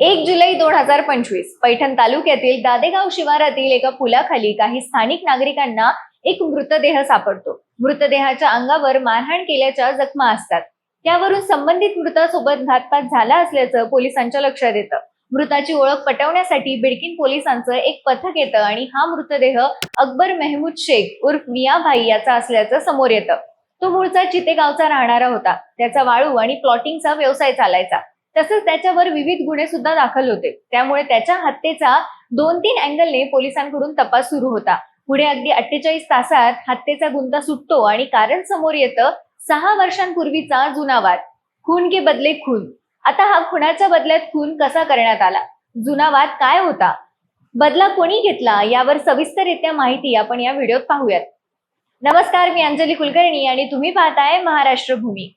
एक जुलै दोन हजार पंचवीस पैठण तालुक्यातील दादेगाव शिवारातील एका पुलाखाली काही स्थानिक नागरिकांना एक मृतदेह सापडतो. मृतदेहाच्या अंगावर मारहाण केल्याच्या जखमा असतात. त्यावरून संबंधित मृतासोबत घातपात झाला असल्याचं पोलिसांच्या लक्षात येतं. मृताची ओळख पटवण्यासाठी बिडकीन पोलिसांचं एक पथक येतं आणि हा मृतदेह अकबर मेहमूद शेख उर्फ मिया भाई याचा असल्याचं समोर येतं. तो मूळचा चितेगावचा राहणारा होता. त्याचा वाळू आणि प्लॉटिंगचा व्यवसाय चालायचा. तसंच त्याच्यावर विविध गुन्हे सुद्धा दाखल होते. त्यामुळे त्याच्या हत्येचा दोन तीन अँगलने पोलिसांकडून तपास सुरू होता. पुढे अगदी अठ्ठेचाळीस तासात हत्येचा गुंता सुटतो आणि कारण समोर येतं सहा वर्षांपूर्वीचा जुना वाद. खून के बदले खून. आता हा खुनाच्या बदल्यात खून कसा करण्यात आला? जुना वाद काय होता? बदला कोणी घेतला? यावर सविस्तररित्या माहिती आपण या व्हिडिओत पाहूयात. नमस्कार मी अंजली कुलकर्णी आणि तुम्ही पाहताय महाराष्ट्र भूमी.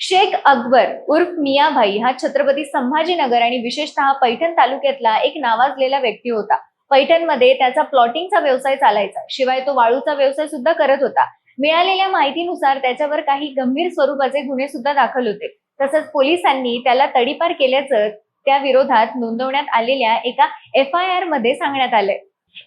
शेख अकबर उर्फ मियाभाई हा छत्रपती संभाजीनगर आणि विशेषतः पैठण तालुक्यातला एक नावाजलेला व्यक्ती होता. पैठणमध्ये त्याचा प्लॉटिंगचा व्यवसाय चालायचा. शिवाय तो वाळूचा व्यवसाय सुद्धा करत होता. मिळालेल्या माहितीनुसार त्याच्यावर काही गंभीर स्वरूपाचे गुन्हे सुद्धा दाखल होते. तसंच पोलिसांनी त्याला तडीपार केल्याचं त्या विरोधात नोंदवण्यात आलेल्या एका एफ आय आरमध्ये सांगण्यात आलंय.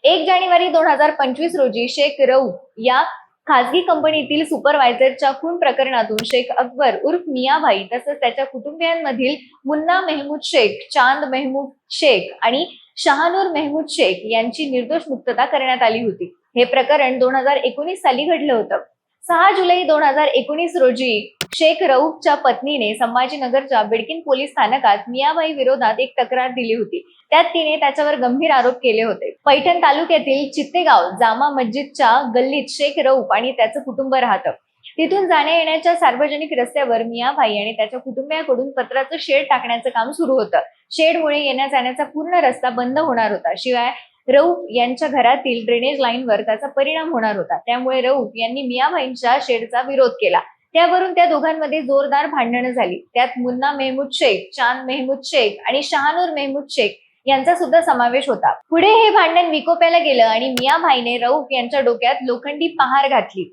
एक जानेवारी दोन हजार पंचवीस रोजी शेख रऊ या खासगी कंपनीतील सुपरवायझरच्या खून प्रकरणातून शेख अकबर उर्फ मियाभाई तसंच त्याच्या कुटुंबियांमधील मुन्ना मेहमूद शेख चांद मेहमूद शेख आणि शहानूर मेहमूद शेख यांची निर्दोष मुक्तता करण्यात आली होती. हे प्रकरण दोन हजार एकोणीस साली घडलं होतं. सहा जुलै दोन हजार एकोणीस रोजी शेख रऊफच्या पत्नीने संभाजीनगरच्या बिडकिन पोलीस स्थानकात मियाबाई विरोधात एक तक्रार दिली होती. त्यात तिने त्याच्यावर गंभीर आरोप केले होते. पैठण तालुक्यातील चित्तेगाव जामा मस्जिदच्या गल्लीत शेख रऊफ आणि त्याचं कुटुंब राहतं. तिथून जाण्या येण्याच्या सार्वजनिक रस्त्यावर मियाभाई आणि त्याच्या कुटुंबियाकडून पत्राचं शेड टाकण्याचं काम सुरू होतं. शेडमुळे येण्या जाण्याचा पूर्ण रस्ता बंद होणार होता. शिवाय रऊफ यांच्या घरातील ड्रेनेज लाईनवर त्याचा परिणाम होणार होता. त्यामुळे रऊफ यांनी मियाभाईंच्या शेडचा विरोध केला. त्यावरून त्या दोघांमध्ये जोरदार भांडणं झाली. त्यात मुन्ना मेहमूद शेख चांद मेहमूद शेख आणि शहानूर मेहमूद शेख यांचा सुद्धा समावेश होता. पुढे हे भांडण विकोप्याला गेलं आणि मियाभाईने रऊफ यांच्या डोक्यात लोखंडी पहार घातली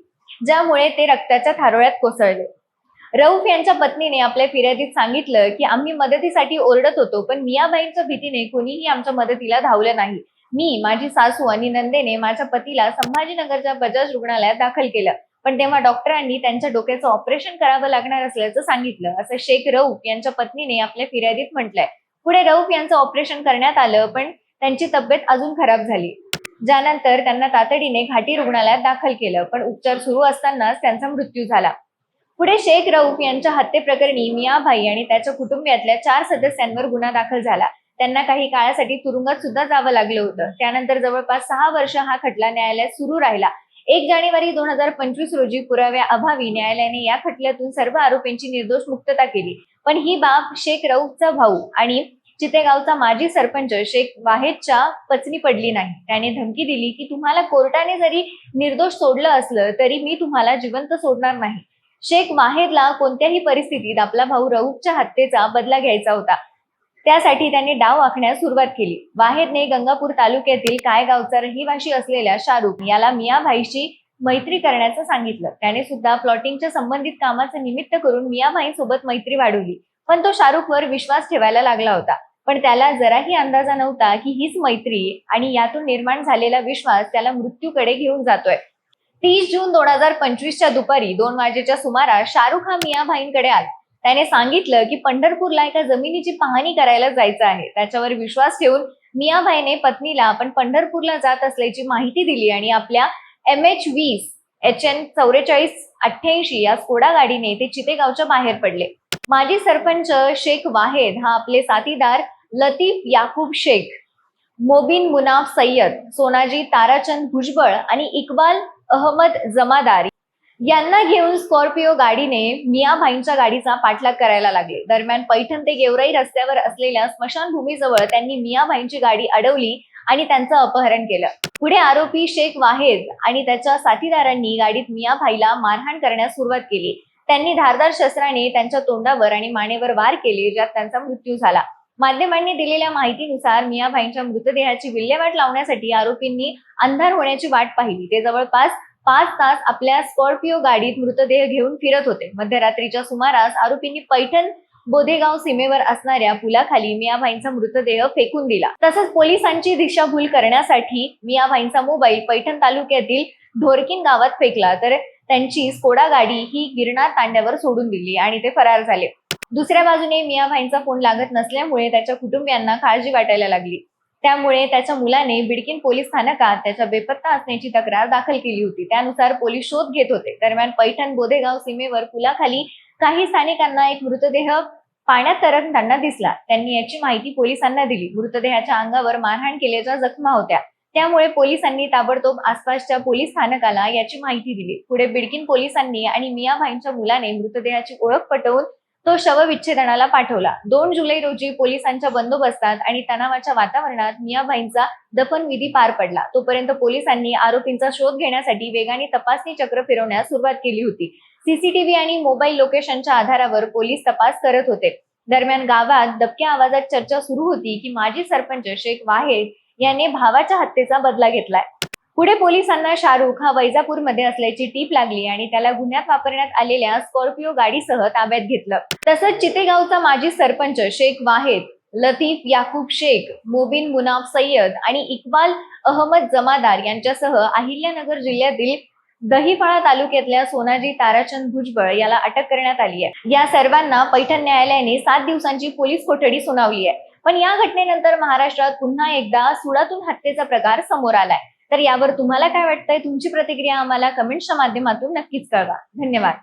ज्यामुळे ते रक्ताच्या थारोळ्यात कोसळले. रऊफ यांच्या पत्नीने आपल्या फिर्यादीत सांगितलं की आम्ही मदतीसाठी ओरडत होतो पण मियाबाईंच्या भीतीने कोणीही आमच्या मदतीला धावलं नाही. मी माझी सासू आणि नंदेने माझ्या पतीला संभाजीनगरच्या बजाज रुग्णालयात दाखल केलं. पण तेव्हा डॉक्टरांनी त्यांच्या डोक्याचं ऑपरेशन करावं लागणार असल्याचं सांगितलं. असं शेख रऊफ यांच्या पत्नीने आपल्या फिर्यादीत म्हटलंय. पुढे रऊफ यांचं ऑपरेशन करण्यात आलं पण त्यांची तब्येत अजून खराब झाली. ज्यानंतर त्यांना तातडीने घाटी रुग्णालयात दाखल केलं पण उपचार सुरू असतानाच त्यांचा मृत्यू झाला. पुढे शेख रऊफ यांच्या हत्येप्रकरणी मियाभाई आणि त्याच्या कुटुंबियातल्या चार सदस्यांवर गुन्हा दाखल झाला. त्यांना काही काळासाठी तुरुंगात सुद्धा जावं लागलं होतं. त्यानंतर जवळपास सहा वर्ष हा खटला न्यायालयात सुरू राहिला. एक जानेवारी दोन हजार पंचवीस रोजी पुराव्या अभावी न्यायालयाने या खटल्यातून सर्व आरोपींची निर्दोष मुक्तता केली. पण ही बाब शेख रऊफचा भाऊ आणि चितेगावचा माजी सरपंच शेख वाहेदच्या पचनी पडली नाही. त्याने धमकी दिली की तुम्हाला कोर्टाने जरी निर्दोष सोडलं असलं तरी मी तुम्हाला जिवंत सोडणार नाही. शेख वाहेदला कोणत्याही परिस्थितीत आपला भाऊ रऊफच्या हत्येचा बदला घ्यायचा होता. त्यासाठी त्यांनी डाव आखण्यास सुरुवात केली. वाहेदने गंगापूर तालुक्यातील कायगावचा रहिवाशी असलेल्या शाहरुख याला मियाभाईशी मैत्री करण्याचं सांगितलं. त्याने सुद्धा प्लॉटिंगच्या संबंधित कामाचं निमित्त करून मियाभाई सोबत मैत्री वाढवली. पण तो शाहरुखवर विश्वास ठेवायला लागला होता. पण त्याला जराही अंदाजा नव्हता की हीच मैत्री आणि यातून निर्माण झालेला विश्वास त्याला मृत्यूकडे घेऊन जातोय. तीस जून दोन हजार पंचवीसच्या दुपारी दोन वाजेच्या सुमारास शाहरुख हा मियाभाईंकडे आला. त्याने सांगितलं की पंढरपूरला एका जमिनीची पाहणी करायला जायचं आहे. त्याच्यावर विश्वास ठेवून मियाभाईने पत्नीला आपण पंढरपूरला जात असल्याची माहिती दिली आणि आपल्या एम एच वीस एच एन चौवेचाळीस अठ्ठ्याऐंशी या स्कोडा गाडीने ते चितेगावच्या बाहेर पडले. माजी सरपंच शेख वाहेद हा आपले साथीदार लतीफ याकूब शेख मोबिन मुनाफ सय्यद सोनाजी ताराचंद भुजबळ आणि इक्बाल अहमद जमादार यांना घेऊन स्कॉर्पिओ गाडीने मियाभाईंच्या गाडीचा पाठलाग करायला लागले. दरम्यान पैठण ते गेवराई रस्त्यावर असलेल्या स्मशानभूमीजवळ त्यांनी मियाभाईंची गाडी अडवली आणि त्यांचं अपहरण केलं. पुढे आरोपी शेख वाहेद आणि त्याच्या साथीदारांनी गाडीत मियाभाईला मारहाण करण्यास सुरुवात केली. त्यांनी धारदार शस्त्राने त्यांच्या तोंडावर आणि मानेवर वार केले ज्यात त्यांचा मृत्यू झाला. माध्यमांनी दिलेल्या माहितीनुसार मियाभाईंच्या मृतदेहाची विल्हेवाट लावण्यासाठी आरोपींनी अंधार होण्याची वाट पाहिली. ते जवळपास पाच तास आपल्या स्कॉर्पिओ गाडीत मृतदेह घेऊन फिरत होते. मध्यरात्रीच्या सुमारास आरोपींनी पैठण बोधेगाव सीमेवर असणाऱ्या पुलाखाली मियाभाईंचा मृतदेह फेकून दिला. तसंच पोलिसांची दिशाभूल करण्यासाठी मियाभाईंचा मोबाईल पैठण तालुक्यातील ढोरकीन गावात फेकला. तर त्यांची स्कोडा गाडी ही गिरणार तांड्यावर सोडून दिली आणि ते फरार झाले. दुसऱ्या बाजूने मियाभाईंचा फोन लागत नसल्यामुळे त्याच्या कुटुंबियांना काळजी वाटायला लागली. त्यामुळे त्याच्या मुलाने बिडकिन पोलीस स्थानकात त्याच्या बेपत्ता असण्याची तक्रार दाखल केली होती. त्यानुसार पोलीस शोध घेत होते. दरम्यान पैठण बोधेगाव सीमेवर पुलाखाली काही स्थानिकांना एक मृतदेह पाण्यात तरंगताना दिसला. त्यांनी याची माहिती पोलिसांना दिली. मृतदेहाच्या अंगावर मारहाण केल्याच्या जखमा होत्या. त्यामुळे पोलिसांनी ताबडतोब आसपासच्या पोलीस स्थानकाला याची माहिती दिली. पुढे बिडकीन पोलिसांनी आणि मियाभाईंच्या मुलाने मृतदेहाची ओळख पटवून तो शवविच्छेदनाला पाठवला. दोन जुलै रोजी पोलिसांच्या बंदोबस्तात आणि तणावाच्या वातावरणात मियाबाईंचा दफनविधी पार पडला. तोपर्यंत पोलिसांनी आरोपींचा शोध घेण्यासाठी वेगाने तपासणी चक्र फिरवण्यास सुरुवात केली होती. सीसीटीव्ही आणि मोबाईल लोकेशनच्या आधारावर पोलीस तपास करत होते. दरम्यान गावात दबक्या आवाजात चर्चा सुरू होती की माजी सरपंच शेख वाहेद याने भावाच्या हत्येचा बदला घेतलाय. पुढे पोलिसांना शाहरुख हा वैजापूरमध्ये असल्याची टीप लागली आणि त्याला गुन्ह्यात वापरण्यात आलेल्या स्कॉर्पिओ गाडीसह ताब्यात घेतलं. तसंच चितेगावचा माजी सरपंच शेख वाहेद लतीफ याकूब शेख मोबिन मुनाफ सय्यद आणि इक्बाल अहमद जमादार यांच्यासह अहिल्यानगर जिल्ह्यातील दहिफळा तालुक्यातल्या सोनाजी ताराचंद भुजबळ याला अटक करण्यात आली आहे. या सर्वांना पैठण न्यायालयाने सात दिवसांची पोलीस कोठडी सुनावली आहे. पण या घटनेनंतर महाराष्ट्रात पुन्हा एकदा सुडातून हत्येचा प्रकार समोर आलाय. तर यावर तुम्हाला काय वाटतंय? तुमची प्रतिक्रिया आम्हाला कमेंट्सच्या माध्यमातून नक्कीच कळवा. धन्यवाद.